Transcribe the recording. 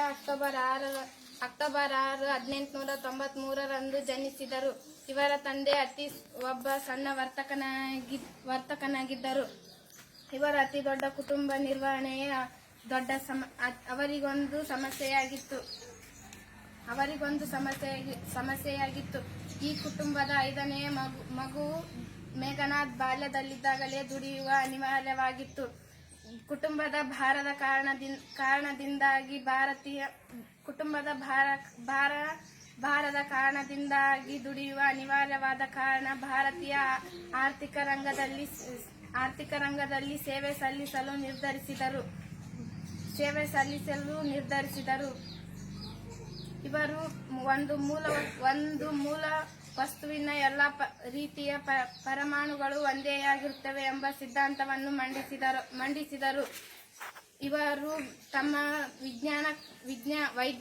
October ಆರು October ಆರು ಹದಿನೆಂಟುನೂರ ತೊಂಬತ್ಮೂರರಂದು ಜನಿಸಿದರು. ಇವರ ತಂದೆ ಅತಿ ಒಬ್ಬ ಸಣ್ಣ ವರ್ತಕನಾಗಿ, ವರ್ತಕನಾಗಿದ್ದರು. ಇವರ ಅತಿ ದೊಡ್ಡ ಕುಟುಂಬ ನಿರ್ವಹಣೆಯ ದೊಡ್ಡ ಸಮ ಅವರಿಗೊಂದು ಸಮಸ್ಯೆಯಾಗಿತ್ತು. ಅವರಿಗೊಂದು ಸಮಸ್ಯೆ ಸಮಸ್ಯೆಯಾಗಿತ್ತು. ಈ ಕುಟುಂಬದ ಐದನೇ ಮಗು ಮಗು ಮೇಘನಾಥ್ ಬಾಲ್ಯದಲ್ಲಿದ್ದಾಗಲೇ ದುಡಿಯುವ ಅನಿವಾರ್ಯವಾಗಿತ್ತು. ಕುಟುಂಬದ ಭಾರದ ಕಾರಣದಿಂದ ಕಾರಣದಿಂದಾಗಿ ಭಾರತೀಯ ಕುಟುಂಬದ ಭಾರ ಭಾರ, ಭಾರದ ಕಾರಣದಿಂದಾಗಿ ದುಡಿಯುವ ಅನಿವಾರ್ಯವಾದ ಕಾರಣ ಭಾರತೀಯ ಆರ್ಥಿಕ ರಂಗದಲ್ಲಿ ಆರ್ಥಿಕ ರಂಗದಲ್ಲಿ ಸೇವೆ ಸಲ್ಲಿಸಲು ನಿರ್ಧರಿಸಿದರು. ಸೇವೆ ಸಲ್ಲಿಸಲು ನಿರ್ಧರಿಸಿದರು. ಇವರು ಒಂದು ಮೂಲ ಒಂದು ಮೂಲ ವಸ್ತುವಿನ ಎಲ್ಲ ಪ, ರೀತಿಯ ಪ, ಪರಮಾಣುಗಳು ಒಂದೇಯಾಗಿರುತ್ತವೆ ಎಂಬ ಸಿದ್ಧಾಂತವನ್ನು ಮಂಡಿಸಿದರು ಮಂಡಿಸಿದರು. ಇವರು ತಮ್ಮ ವಿಜ್ಞಾನ, ವಿಜ್ಞಾ ವೈಜ್ಞಾನಿಕ